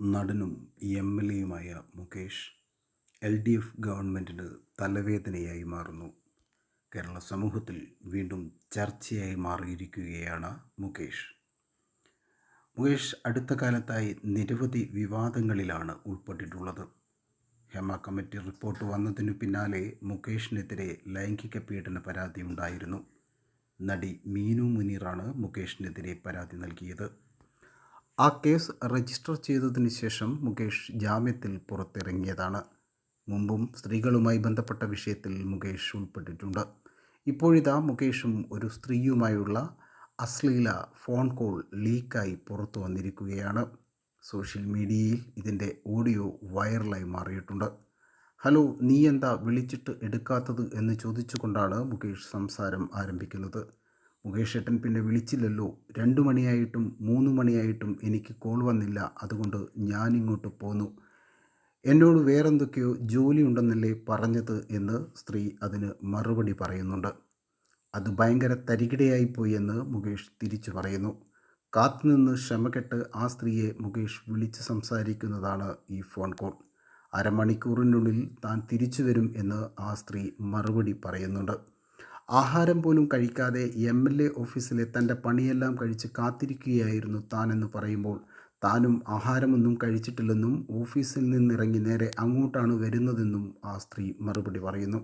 നടനും M L എയുമായ Mukesh L D F ഗവൺമെന്റിന് തലവേദനയായി മാറുന്നു. കേരള സമൂഹത്തിൽ വീണ്ടും ചർച്ചയായി മാറിയിരിക്കുകയാണ് മുകേഷ്. മുകേഷ് അടുത്ത കാലത്തായി നിരവധി വിവാദങ്ങളിലാണ് ഉൾപ്പെട്ടിട്ടുള്ളത്. ഹെമ കമ്മിറ്റി റിപ്പോർട്ട് വന്നതിനു പിന്നാലെ മുകേഷിനെതിരെ ലൈംഗിക പീഡന പരാതി ഉണ്ടായിരുന്നു നടി മീനു മുനീറാണ് മുകേഷിനെതിരെ പരാതി നൽകിയത്. ആ കേസ് രജിസ്റ്റർ ചെയ്തതിന് ശേഷം മുകേഷ് ജാമ്യത്തിൽ പുറത്തിറങ്ങിയതാണ്. മുമ്പും സ്ത്രീകളുമായി ബന്ധപ്പെട്ട വിഷയത്തിൽ മുകേഷ് ഉൾപ്പെട്ടിട്ടുണ്ട്. ഇപ്പോഴിതാ മുകേഷും ഒരു സ്ത്രീയുമായുള്ള അശ്ലീല ഫോൺ കോൾ ലീക്കായി പുറത്തു വന്നിരിക്കുകയാണ്. സോഷ്യൽ മീഡിയയിൽ ഇതിന്റെ ഓഡിയോ വൈറലായി മാറിയിട്ടുണ്ട്. ഹലോ നീ എന്താ വിളിച്ചിട്ട് എടുക്കാത്തത് എന്ന് ചോദിച്ചുകൊണ്ടാണ് മുകേഷ് സംസാരം ആരംഭിക്കുന്നത്. മുകേഷ് ഏട്ടൻ പിന്നെ വിളിച്ചില്ലല്ലോ. രണ്ടു മണിയായിട്ടും മൂന്ന് മണിയായിട്ടും എനിക്ക് കോൾ വന്നില്ല. അതുകൊണ്ട് ഞാനിങ്ങോട്ട് പോന്നു. എന്നോട് വേറെന്തൊക്കെയോ ജോലി ഉണ്ടെന്നല്ലേ പറഞ്ഞത് എന്ന് സ്ത്രീ അതിന് മറുപടി പറയുന്നുണ്ട്. അത് ഭയങ്കര തരികിടയായിപ്പോയി എന്ന് മുകേഷ് തിരിച്ചു പറയുന്നു. കാത്തുനിന്ന് ക്ഷമകെട്ട് ആ സ്ത്രീയെ മുകേഷ് വിളിച്ച് സംസാരിക്കുന്നതാണ് ഈ ഫോൺ കോൾ അരമണിക്കൂറിനുള്ളിൽ താൻ തിരിച്ചു വരും എന്ന് ആ സ്ത്രീ മറുപടി പറയുന്നുണ്ട്. ആഹാരം പോലും കഴിക്കാതെ എം എൽ എ ഓഫീസിലെ തന്റെ പണിയെല്ലാം കഴിച്ച് കാത്തിരിക്കുകയായിരുന്നു താനെന്ന് പറയുമ്പോൾ. താനും ആഹാരമൊന്നും കഴിച്ചിട്ടില്ലെന്നും ഓഫീസിൽ നിന്നിറങ്ങി നേരെ അങ്ങോട്ടാണ് വരുന്നതെന്നും ആ സ്ത്രീ മറുപടി പറയുന്നു.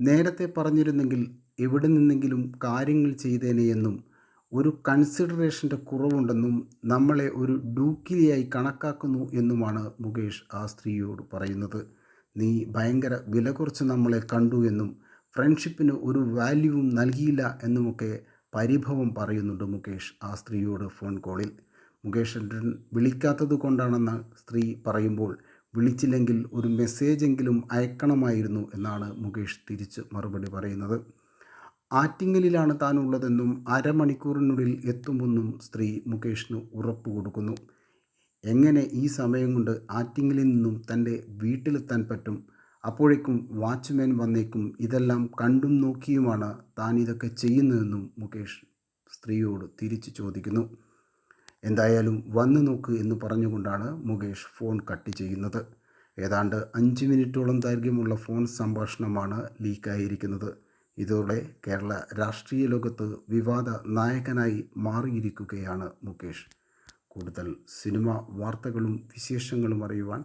നേരത്തെ പറഞ്ഞിരുന്നെങ്കിൽ എവിടെ നിന്നെങ്കിലും കാര്യങ്ങൾ ചെയ്തേനെയെന്നും ഒരു കൺസിഡറേഷന്റെ കുറവുണ്ടെന്നും നമ്മളെ ഒരു ഡൂക്കിലിയായി കണക്കാക്കുന്നു എന്നുമാണ് മുകേഷ് ആ സ്ത്രീയോട് പറയുന്നത്. നീ ഭയങ്കര വില കുറച്ച് നമ്മളെ കണ്ടു എന്നും ഫ്രണ്ട്ഷിപ്പിന് ഒരു വാല്യൂവും നൽകിയില്ല എന്നുമൊക്കെ പരിഭവം പറയുന്നുണ്ട് മുകേഷ് ആ സ്ത്രീയോട് ഫോൺ കോളിൽ മുകേഷ് വിളിക്കാത്തത് കൊണ്ടാണെന്ന് സ്ത്രീ പറയുമ്പോൾ വിളിച്ചില്ലെങ്കിൽ ഒരു മെസ്സേജെങ്കിലും അയക്കണമായിരുന്നു എന്നാണ് മുകേഷ് തിരിച്ച് മറുപടി പറയുന്നത്. ആറ്റിങ്ങലിലാണ് താനുള്ളതെന്നും അരമണിക്കൂറിനുള്ളിൽ എത്തുമെന്നും സ്ത്രീ മുകേഷിന് ഉറപ്പ് കൊടുക്കുന്നു. എങ്ങനെ ഈ സമയം കൊണ്ട് ആറ്റിങ്ങലിൽ നിന്നും തന്റെ വീട്ടിലെത്താൻ പറ്റും? അപ്പോഴേക്കും വാച്ച്മാൻ വന്നേക്കും. ഇതെല്ലാം കണ്ടും നോക്കിയുമാണ് താൻ ഇതൊക്കെ ചെയ്യുന്നതെന്നും മുകേഷ് സ്ത്രീയോട് തിരിച്ചു ചോദിക്കുന്നു. എന്തായാലും വന്നു നോക്ക് എന്ന് പറഞ്ഞുകൊണ്ടാണ് മുകേഷ് ഫോൺ കട്ട് ചെയ്യുന്നത്. ഏതാണ്ട് അഞ്ച് മിനിറ്റോളം ദൈർഘ്യമുള്ള ഫോൺ സംഭാഷണമാണ് ലീക്കായിരിക്കുന്നത്. ഇതോടെ കേരള രാഷ്ട്രീയ ലോകത്ത് വിവാദ നായകനായി മാറിയിരിക്കുകയാണ് മുകേഷ്. കൂടുതൽ സിനിമ വാർത്തകളും വിശേഷങ്ങളും അറിയുവാൻ